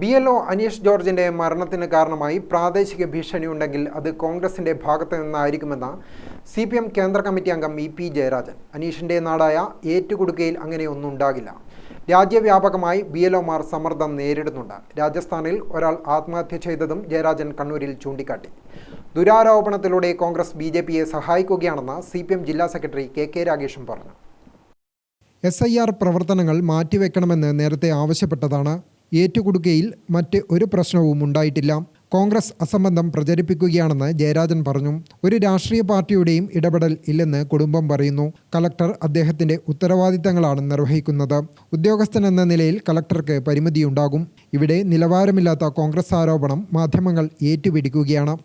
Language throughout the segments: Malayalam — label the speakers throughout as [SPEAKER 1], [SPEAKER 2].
[SPEAKER 1] ബി എൽ ഒ അനീഷ് ജോർജിന്റെ മരണത്തിന് കാരണമായി പ്രാദേശിക ഭീഷണി ഉണ്ടെങ്കിൽ അത് കോൺഗ്രസിന്റെ ഭാഗത്തു നിന്നായിരിക്കുമെന്ന് സി പി എം കേന്ദ്ര കമ്മിറ്റി അംഗം ഇ പി ജയരാജൻ. അനീഷിന്റെ നാടായ ഏറ്റുകുടുക്കയിൽ അങ്ങനെയൊന്നും ഉണ്ടാകില്ല. രാജ്യവ്യാപകമായി ബി എൽ ഒമാർ സമ്മർദ്ദം നേരിടുന്നുണ്ട്. രാജസ്ഥാനിൽ ഒരാൾ ആത്മഹത്യ ചെയ്തതും ജയരാജൻ കണ്ണൂരിൽ ചൂണ്ടിക്കാട്ടി. ദുരാരോപണത്തിലൂടെ കോൺഗ്രസ് ബി ജെ പിയെ സഹായിക്കുകയാണെന്ന് സി പി എം ജില്ലാ സെക്രട്ടറി കെ കെ രാഗേഷും പറഞ്ഞു. എസ് ഐ ആർ പ്രവർത്തനങ്ങൾ മാറ്റിവെക്കണമെന്ന് നേരത്തെ ആവശ്യപ്പെട്ടതാണ് ഏറ്റുകുടുക്കയിൽ മറ്റ് ഒരു പ്രശ്നവും ഉണ്ടായിട്ടില്ല. കോൺഗ്രസ് അസംബന്ധം പ്രചരിപ്പിക്കുകയാണെന്ന് ജയരാജൻ പറഞ്ഞു. ഒരു രാഷ്ട്രീയ പാർട്ടിയുടെയും ഇടപെടൽ ഇല്ലെന്ന് കുടുംബം പറയുന്നു. കലക്ടർ അദ്ദേഹത്തിന്റെ ഉത്തരവാദിത്തങ്ങളാണ് നിർവഹിക്കുന്നത്. ഉദ്യോഗസ്ഥൻ എന്ന നിലയിൽ കലക്ടർക്ക് പരിമിതിയുണ്ടാകും. ഇവിടെ നിലവാരമില്ലാത്ത കോൺഗ്രസ് ആരോപണം മാധ്യമങ്ങൾ ഏറ്റുപിടിക്കുകയാണ്.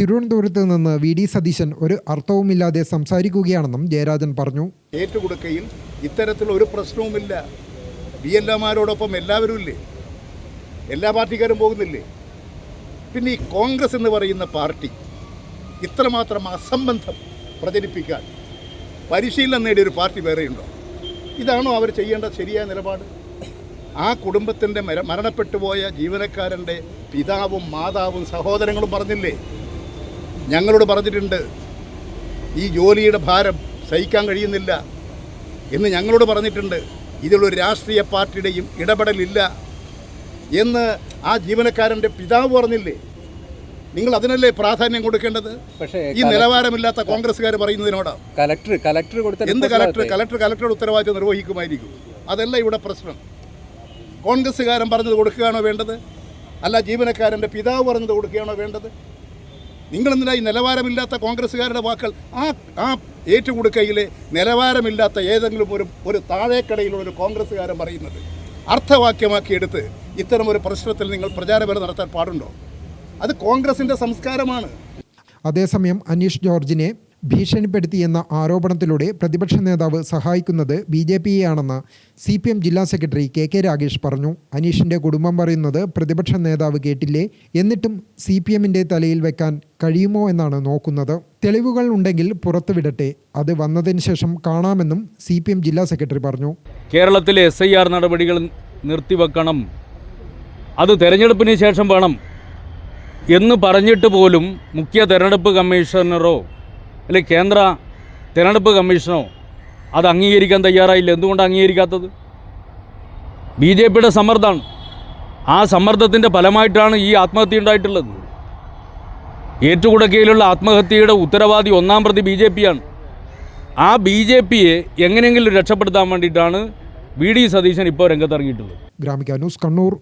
[SPEAKER 1] തിരുവനന്തപുരത്ത് നിന്ന് വി ഡി സതീശൻ ഒരു അർത്ഥവുമില്ലാതെ സംസാരിക്കുകയാണെന്നും ജയരാജൻ പറഞ്ഞു.
[SPEAKER 2] ഏറ്റുകൊടുക്കയിൽ ഇത്തരത്തിലുള്ള ഒരു പ്രശ്നവുമില്ല. ബി എൽ എമാരോടൊപ്പം എല്ലാവരും ഇല്ലേ? എല്ലാ പാർട്ടിക്കാരും പോകുന്നില്ലേ? പിന്നെ ഈ കോൺഗ്രസ് എന്ന് പറയുന്ന പാർട്ടി ഇത്രമാത്രം അസംബന്ധം പ്രചരിപ്പിക്കാൻ പരിശീലനം നേടിയൊരു പാർട്ടി വേറെയുണ്ടോ? ഇതാണോ അവർ ചെയ്യേണ്ട ശരിയായ നിലപാട്? ആ കുടുംബത്തിന്റെ മര മരണപ്പെട്ടു പോയ ജീവനക്കാരന്റെ പിതാവും മാതാവും സഹോദരങ്ങളും പറഞ്ഞില്ലേ? ഞങ്ങളോട് പറഞ്ഞിട്ടുണ്ട് ഈ ജോലിയുടെ ഭാരം സഹിക്കാൻ കഴിയുന്നില്ല എന്ന് ഞങ്ങളോട് പറഞ്ഞിട്ടുണ്ട്. ഇതിലൊരു രാഷ്ട്രീയ പാർട്ടിയുടെയും ഇടപെടലില്ല. എന്ന് ആ ജീവനക്കാരന്റെ പിതാവ് പറഞ്ഞില്ലേ? നിങ്ങൾ അതിനല്ലേ പ്രാധാന്യം കൊടുക്കേണ്ടത്?
[SPEAKER 3] പക്ഷേ
[SPEAKER 2] ഈ നിലവാരമില്ലാത്ത കോൺഗ്രസ്സുകാർ പറയുന്നതിനോടാ?
[SPEAKER 3] കലക്ടർ കലക്ടർ കൊടുത്ത
[SPEAKER 2] എന്ത് കലക്ടർ. കലക്ടർ കലക്ടറുടെ ഉത്തരവാദിത്വം നിർവഹിക്കുമായിരിക്കും. അതല്ല ഇവിടെ പ്രശ്നം. കോൺഗ്രസ്സുകാരൻ പറഞ്ഞത് കൊടുക്കുകയാണോ വേണ്ടത്? അല്ല ജീവനക്കാരന്റെ പിതാവ് പറഞ്ഞത് കൊടുക്കുകയാണോ വേണ്ടത്? നിങ്ങളെന്തിനാ ഈ നിലവാരമില്ലാത്ത കോൺഗ്രസ്സുകാരുടെ വാക്കുകൾ ആ ആ ഏറ്റുകൊടുക്കയിലെ നിലവാരമില്ലാത്ത ഏതെങ്കിലും ഒരു ഒരു താഴേക്കടയിലുള്ള ഒരു കോൺഗ്രസ്സുകാരൻ പറയുന്നത് അർത്ഥവാക്യമാക്കി എടുത്ത് ഇത്തരം ഒരു പ്രശ്നത്തിൽ നിങ്ങൾ പ്രചാരപരം നടത്താൻ പാടുണ്ടോ? അത് കോൺഗ്രസിന്റെ സംസ്കാരമാണ്.
[SPEAKER 1] അതേസമയം അനീഷ് ജോർജിനെ ഭീഷണിപ്പെടുത്തിയെന്ന ആരോപണത്തിലൂടെ പ്രതിപക്ഷ നേതാവ് സഹായിക്കുന്നത് ബി ജെ പിയെയാണെന്ന് സി പി എം ജില്ലാ സെക്രട്ടറി കെ കെ രാഗേഷ് പറഞ്ഞു. അനീഷിന്റെ കുടുംബം പറയുന്നത് പ്രതിപക്ഷ നേതാവ് കേട്ടില്ലേ? എന്നിട്ടും സി പി എമ്മിന്റെ തലയിൽ വെക്കാൻ കഴിയുമോ എന്നാണ് നോക്കുന്നത്. തെളിവുകൾ ഉണ്ടെങ്കിൽ പുറത്തുവിടട്ടെ. അത് വന്നതിന് ശേഷം കാണാമെന്നും സി പി എം ജില്ലാ സെക്രട്ടറി പറഞ്ഞു.
[SPEAKER 4] കേരളത്തിലെ എസ് ഐ ആർ നടപടികൾ നിർത്തിവെക്കണം. അത് തെരഞ്ഞെടുപ്പിന് ശേഷം വേണം എന്ന് പറഞ്ഞിട്ട് പോലും മുഖ്യ തെരഞ്ഞെടുപ്പ് കമ്മീഷണറോ അല്ലെ കേന്ദ്ര തെരഞ്ഞെടുപ്പ് കമ്മീഷനോ അത് അംഗീകരിക്കാൻ തയ്യാറായില്ല. എന്തുകൊണ്ട് അംഗീകരിക്കാത്തത്? ബി ജെ പിയുടെ സമ്മർദ്ദമാണ്. ആ സമ്മർദ്ദത്തിന്റെ ഫലമായിട്ടാണ് ഈ ആത്മഹത്യ ഉണ്ടായിട്ടുള്ളത്. ഏറ്റുകുടക്കയിലുള്ള ആത്മഹത്യയുടെ ഉത്തരവാദി ഒന്നാം പ്രതി ബി ജെ പിയാണ്. ആ ബി ജെ പിയെ എങ്ങനെയെങ്കിലും രക്ഷപ്പെടുത്താൻ വേണ്ടിയിട്ടാണ് വി ഡി സതീശൻ ഇപ്പോൾ രംഗത്തിറങ്ങിയിട്ടുള്ളത്.
[SPEAKER 1] ഗ്രാമിക ന്യൂസ് കണ്ണൂർ.